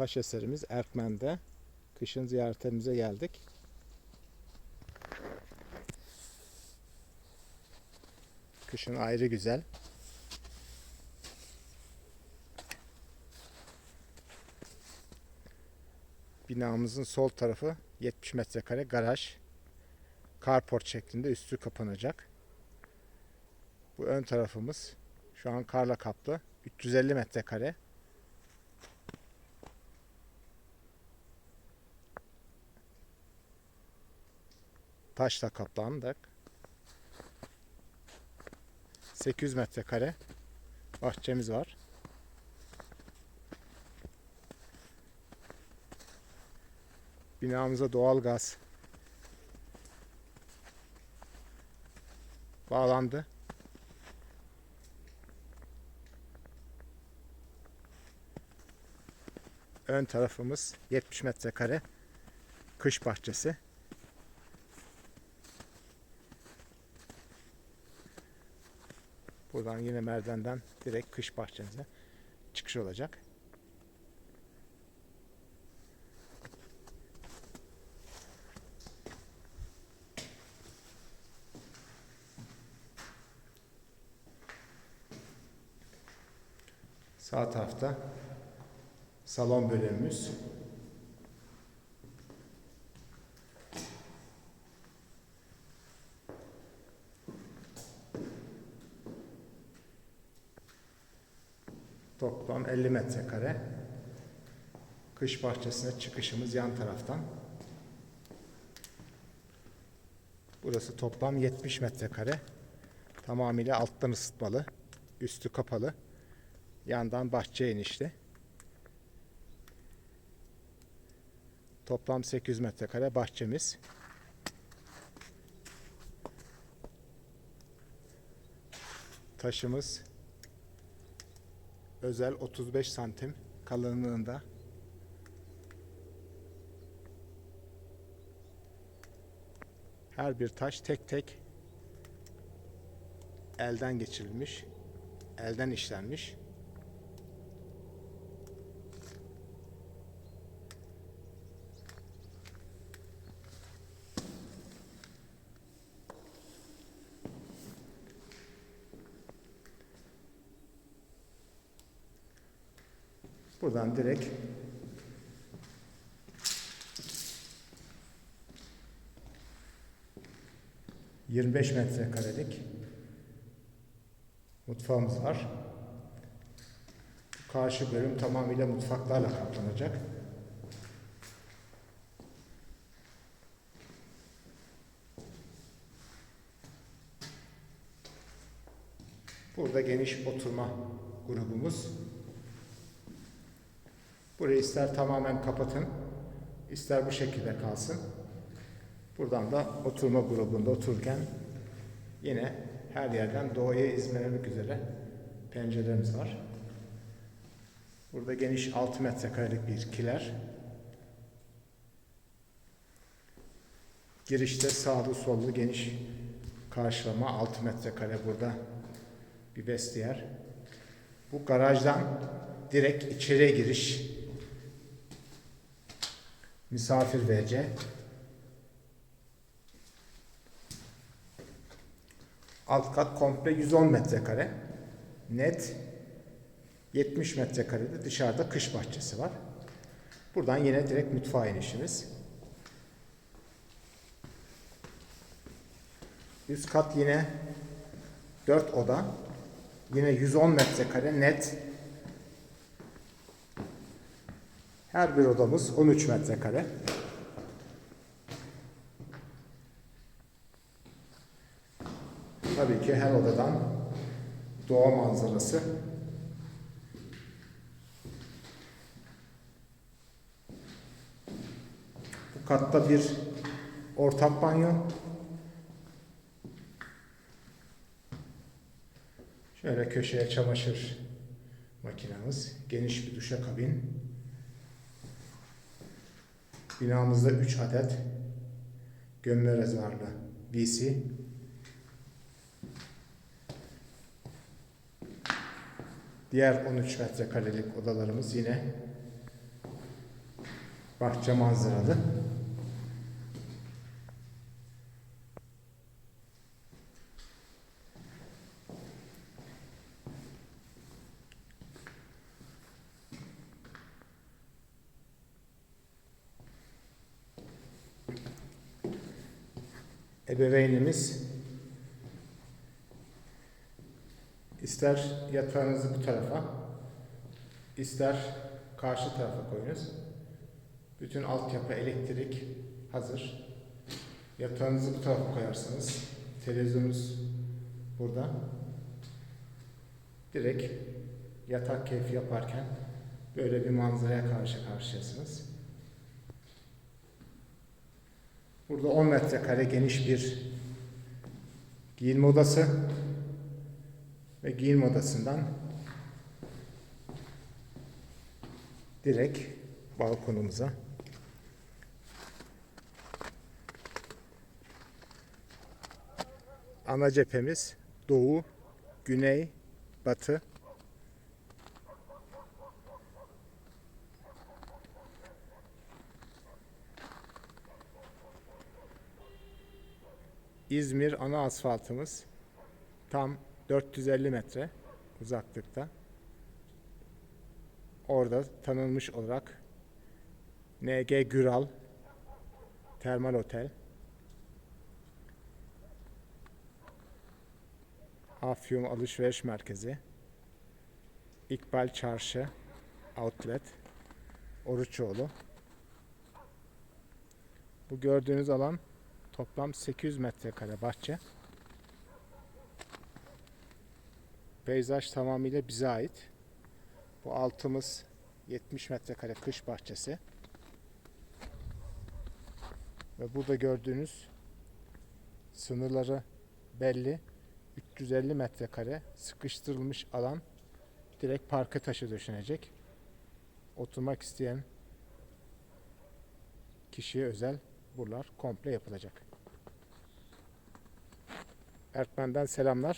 taş eserimiz Erkmen'de. Kışın ziyaretimize geldik. Kışın ayrı güzel. Binamızın sol tarafı 70 metrekare garaj. Carport şeklinde üstü kapanacak. Bu ön tarafımız şu an karla kaplı. 350 metrekare. Taşla kaplandık. 800 metrekare bahçemiz var. Binamıza doğal gaz bağlandı. Ön tarafımız 70 metrekare kış bahçesi. Buradan yine merdivenden direkt kış bahçemize çıkış olacak. Sağ tarafta salon bölümümüz. Toplam 50 metrekare. Kış bahçesine çıkışımız yan taraftan. Burası toplam 70 metrekare. Tamamıyla alttan ısıtmalı. Üstü kapalı. Yandan bahçe inişli. Toplam 800 metrekare bahçemiz. Taşımız özel 35 santim kalınlığında. Her bir taş tek tek elden geçirilmiş, elden işlenmiş. Buradan direkt ...25 metrekarelik... ...mutfağımız var. Karşı bölüm tamamıyla mutfaklarla kaplanacak. Burada geniş oturma grubumuz. Burayı ister tamamen kapatın, ister bu şekilde kalsın. Buradan da oturma grubunda otururken yine her yerden doğuya izlemek üzere pencerelerimiz var. Burada geniş 6 metrekarelik bir kiler. Girişte sağlı sollu geniş karşılama 6 metrekare burada bir vestiyer. Bu garajdan direkt içeriye giriş. Misafir WC. Alt kat komple 110 metrekare. Net 70 metrekarede dışarıda kış bahçesi var. Buradan yine direkt mutfağa inişimiz. Üst kat yine 4 oda. Yine 110 metrekare net. Her bir odamız 13 metrekare. Tabii ki her odadan doğa manzarası. Bu katta bir ortak banyo. Şöyle köşeye çamaşır makinamız, geniş bir duşakabin. Binamızda 3 adet gömme rezervli VC. Diğer 13 metrekarelik odalarımız yine bahçe manzaralı. Ebeveynimiz ister yatağınızı bu tarafa, ister karşı tarafa koyunuz. Bütün altyapı, elektrik hazır. Yatağınızı bu tarafa koyarsınız. Televizyonunuz burada. Direkt yatak keyfi yaparken böyle bir manzaraya karşı karşıyasınız. Burada 10 metrekare geniş bir giyinme odası ve giyinme odasından direkt balkonumuza ana cephemiz doğu, güney, batı. İzmir ana asfaltımız tam 450 metre uzaklıkta. Orada tanınmış olarak NG Güral Termal Otel. Afyon Alışveriş Merkezi. İkbal Çarşı Outlet Oruçoğlu. Bu gördüğünüz alan toplam 800 metrekare bahçe. Peyzaj tamamıyla bize ait. Bu altımız 70 metrekare kış bahçesi. Ve burada gördüğünüz sınırları belli. 350 metrekare sıkıştırılmış alan direkt parka taşı döşenecek. Oturmak isteyen kişiye özel buralar komple yapılacak. Ertmen'den selamlar.